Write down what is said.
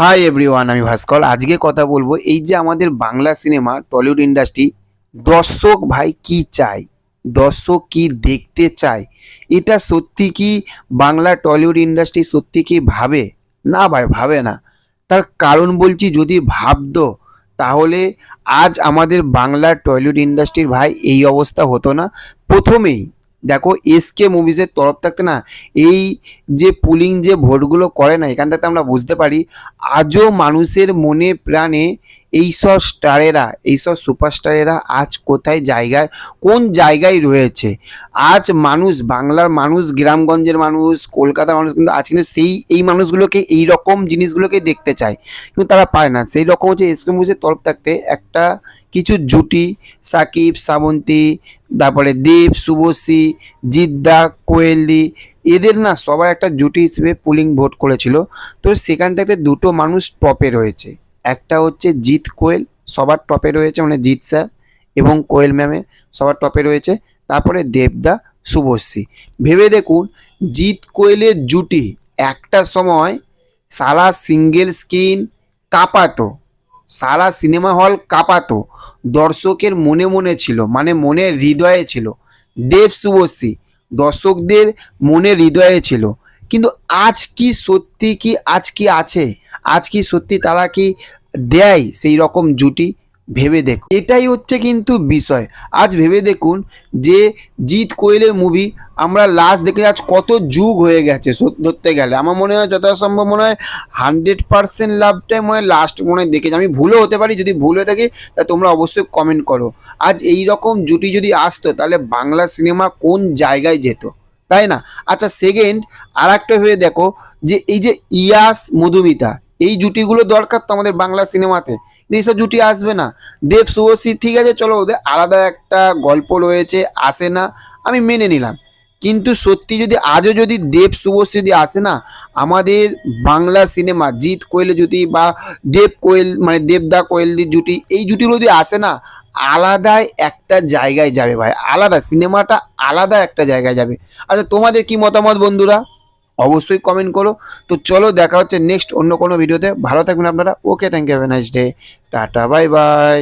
Hi everyone আমি ভাস্কর। আজকে কথা বলব এই যে আমাদের বাংলা সিনেমা টলিউড ইন্ডাস্ট্রি দর্শক ভাই কি চায়? দর্শক কি দেখতে চায়? এটা সত্যি কি বাংলা টলিউড ইন্ডাস্ট্রি সত্যি কি ভাবে? না ভাই, ভাবে না। তার কারণ বলছি যদি ভাবতো, তাহলে আজ আমাদের বাংলা টলিউড ইন্ডাস্ট্রির ভাই এই অবস্থা হতো না। প্রথমেই দেখো এসকে মুভিজের তরফ থাকতে না, এই যে পুলিং যে ভোটগুলো করে না এখান থেকে আমরা বুঝতে পারি, আজও মানুষের মনে প্রাণে এইসব স্টারেরা, এইসব সুপারস্টারেরা আজ কোথায় জায়গায়, কোন জায়গায় রয়েছে? আজ মানুষ, বাংলার মানুষ, গ্রামগঞ্জের মানুষ, কলকাতার মানুষ কিন্তু আজ কিন্তু সেই, এই মানুষগুলোকে এই রকম জিনিসগুলোকে দেখতে চায়। কিন্তু তারা পায় না। সেই রকম হচ্ছে এসকে মুভিজের তরফ থাকতে একটা কিছু জুটি, সাকিব শ্রাবন্তী তারপরে দেব, শুভশ্রী, জিদ্দা, কোয়েলদি, এদের না সবার একটা জুটি হিসেবে পুলিং ভোট করেছিল। তো সেখান থেকে দুটো মানুষ টপে রয়েছে। একটা হচ্ছে জিৎ কোয়েল, সবার টপে রয়েছে মানে জিৎ স্যার এবং কোয়েল ম্যামে সবার টপে রয়েছে। তারপরে দেবদা, শুভশ্রী। ভেবে দেখুন, জিৎ কোয়েলের জুটি একটা সময় সারা সিঙ্গেল স্ক্রিন কাঁপাতো, সারা সিনেমা হল কাঁপাতো, দর্শকের মনে মনে ছিল মানে মনে হৃদয়ে ছিল। দেব, শুভশ্রী, দর্শকদের মনে হৃদয়ে ছিল। কিন্তু আজ কি সত্যি কি, আজ কি আছে? আজ কি সত্যি তারা কি দেয় সেই রকম জুটি ভেবে দেখুন। এটাই হচ্ছে কিন্তু বিষয়। আজ ভেবে দেখুন যে জিৎ কোয়েলের মুভি আমরা লাস্ট দেখে আজ কত যুগ হয়ে গেছে ধরতে গেলে। আমার মনে হয় যথাসম্ভব মনে হয় হান্ড্রেড পার্সেন্ট লাভটাই মনে হয় লাস্ট মনে হয় দেখেছি। আমি ভুলও হতে পারি, যদি ভুল হয়ে থাকে, তা তোমরা অবশ্যই কমেন্ট করো। আজ এই রকম জুটি যদি আসতো, তাহলে বাংলা সিনেমা কোন জায়গায় যেত? তাই না? আচ্ছা সেকেন্ড আর একটা ভেবে দেখো যে এই যে ইয়াস মধুমিতা এই জুটিগুলো দরকার তো আমাদের বাংলা সিনেমাতে। এইসব জুটি আসবে না। দেব, শুভশ্রী, ঠিক আছে, চলো, ওদের আলাদা একটা গল্প রয়েছে, আসে না, আমি মেনে নিলাম। কিন্তু সত্যি যদি, আজও যদি দেব, শুভশ্রী যদি আসে না, আমাদের বাংলা সিনেমা, জিৎ কোয়েল জুটি বা দেব কোয়েল মানে দেবদা কোয়েলদির জুটি, এই জুটিগুলো যদি আসে না, আলাদাই একটা জায়গায় যাবে ভাই। আলাদা, সিনেমাটা আলাদা একটা জায়গায় যাবে। আচ্ছা তোমাদের কি মতামত বন্ধুরা? অবশ্যই কমেন্ট করো। তো চলো দেখা হচ্ছে নেক্সট অন্য কোনো ভিডিওতে ভালো থাকবেন আপনারা। Okay thank you have a nice day tata bye bye